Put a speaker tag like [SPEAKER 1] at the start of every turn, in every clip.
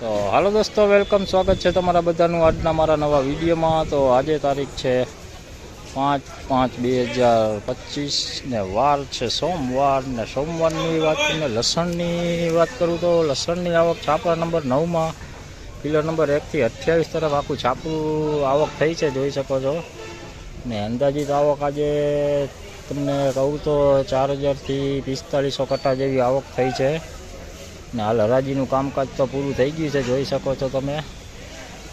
[SPEAKER 1] તો હાલો દોસ્તો, વેલકમ, સ્વાગત છે તમારા બધાનું આજના મારા નવા વિડીયોમાં. તો આજે તારીખ છે પાંચ પાંચ બે હજાર પચીસ ને વાર છે સોમવાર ને સોમવારની વાત કરીને લસણની વાત કરું તો લસણની આવક છાપરા નંબર નવમાં, કિલો નંબર એકથી અઠ્યાવીસ તરફ આખું છાપું આવક થઈ છે, જોઈ શકો છો. ને અંદાજિત આવક આજે તમને કહું તો ચાર હજારથી પિસ્તાળીસો કટ્ટા જેવી આવક થઈ છે. ને હાલ હરાજીનું કામકાજ તો પૂરું થઈ ગયું છે, જોઈ શકો છો તમે.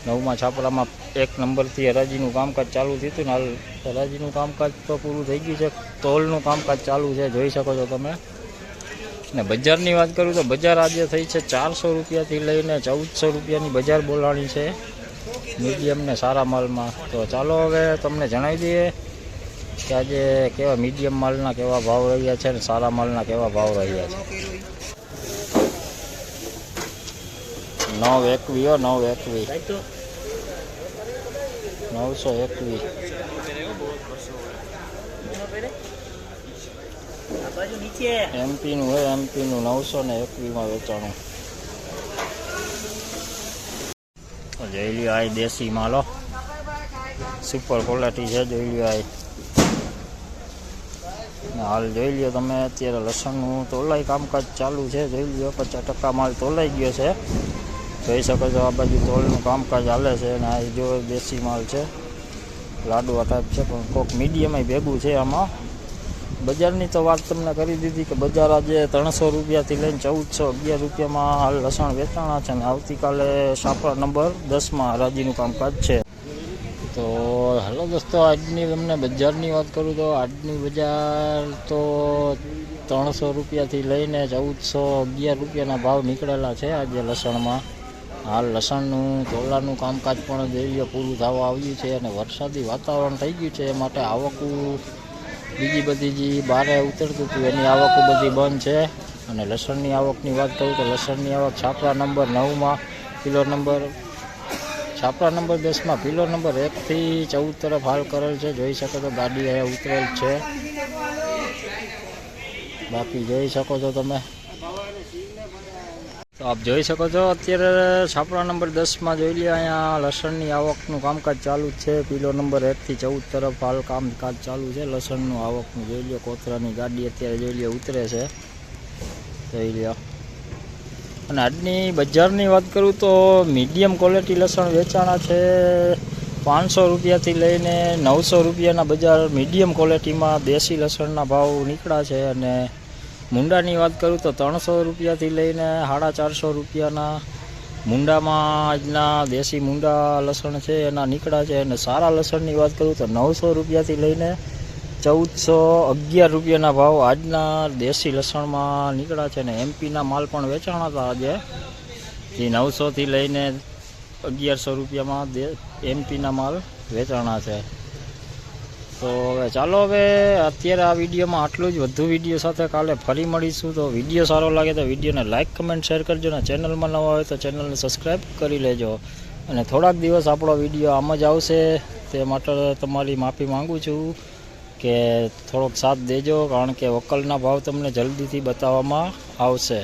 [SPEAKER 1] નવમાં છાપરામાં એક નંબરથી હરાજીનું કામકાજ ચાલુ થયું ને હાલ હરાજીનું કામકાજ તો પૂરું થઈ ગયું છે. તોલનું કામકાજ ચાલુ છે, જોઈ શકો છો તમે. ને બજારની વાત કરું તો બજાર આજે થઈ છે ચારસો રૂપિયાથી લઈને ચૌદસો રૂપિયાની બજાર બોલાણી છે. મીડિયમને સારા માલમાં. તો ચાલો હવે તમને જણાવી દઈએ કે આજે કેવા મીડિયમ માલના કેવા ભાવ રહ્યા છે ને સારા માલના કેવા ભાવ રહ્યા છે. નવ એકવી હો નવ એકવી નવસો એકવી એમપીનું હોય એમપીનું નવસો ને એકવીમાં વેચાણું. જોઈ લ્યો આ દેશી માલો સુપર ક્વોલિટી છે જોઈ લ્યો આ હાલ જોઈ લ્યો તમે અત્યારે લસણનું તોલાઈ કામકાજ ચાલુ છે. જોઈ લ્યો પચાસ ટકા માલ તોલાઈ ગયો છે. જોઈ શકો છો, આ બાજુ તોલનું કામકાજ હાલે છે અને આ જો દેશી માલ છે લાડવા ટાઈપ છે, પણ કોક મીડિયમ ભેગું છે આમાં. બજારની તો વાત તમને કરી દીધી કે બજાર આજે ત્રણસો રૂપિયાથી લઈને ચૌદસો અગિયાર રૂપિયામાં હાલ લસણ વેચાણા છે અને આવતીકાલે સાપરા નંબર દસમાં હરાજીનું કામકાજ છે. તો હાલો દોસ્તો, આજની તમને બજારની વાત કરું તો આજની બજાર તો ત્રણસો રૂપિયાથી લઈને ચૌદસો અગિયાર રૂપિયાના ભાવ નીકળેલા છે આજે લસણમાં. હાલ લસણનું તોલાનું કામકાજ પણ જોઈએ પૂરું થવા આવ્યું છે અને વરસાદી વાતાવરણ થઈ ગયું છે. એ માટે આવકું બીજી બધી જે બારે ઉતરતું હતું, એની આવકો બધી બંધ છે. અને લસણની આવકની વાત કરું તો લસણની આવક છાપરા નંબર નવમાં, કિલો નંબર છાપરા નંબર દસમાં, કિલો નંબર એકથી ચૌદ તરફ હાલ કરેલ છે. જોઈ શકો તો ગાડી અહીંયા ઉતરેલ છે. બાકી જોઈ શકો છો તમે. તો આપ જોઈ શકો છો, અત્યારે છાપરા નંબર દસમાં જોઈ લે અહીંયા લસણની આવકનું કામકાજ ચાલુ છે. પીલો નંબર એકથી ચૌદ તરફ હાલ કામકાજ ચાલુ છે. લસણનું આવકનું જોઈ લો કોતરાની ગાડી અત્યારે જોઈ લે ઉતરે છે. જોઈ લો અને આજની બજારની વાત કરું તો મીડિયમ ક્વોલિટી લસણ વેચાણા છે પાંચસો રૂપિયાથી લઈને નવસો રૂપિયાના બજાર મીડિયમ ક્વોલિટીમાં દેશી લસણના ભાવ નીકળ્યા છે અને મુંડાની વાત કરું તો ત્રણસો રૂપિયાથી લઈને સાડા ચારસો રૂપિયાના મુંડામાં આજના દેશી મુંડા લસણ છે, એના નીકળ્યા છે અને સારા લસણની વાત કરું તો નવસો રૂપિયાથી લઈને ચૌદસો અગિયાર રૂપિયાના ભાવ આજના દેશી લસણમાં નીકળ્યા છે અને એમપીના માલ પણ વેચાણા હતા આજે. જે નવસોથી લઈને અગિયારસો રૂપિયામાં દે એમપીના માલ વેચાણા છે. તો હવે ચાલો હવે અત્યારે આ વિડીયોમાં આટલું જ. વધુ વીડિયો સાથે કાલે ફરી મળીશું. તો વીડિયો સારો લાગે તો વિડીયોને લાઇક કમેન્ટ, શેર કરજો અને ચેનલમાં નવા હોય તો ચેનલને સબસ્ક્રાઈબ કરી લેજો. અને થોડાક દિવસ આપણો વીડિયો આમ જ આવશે. તે માટે તમારી માફી માંગુ છું કે થોડોક સાથ દેજો, કારણ કે વકલના ભાવ તમને જલ્દીથી બતાવવામાં આવશે.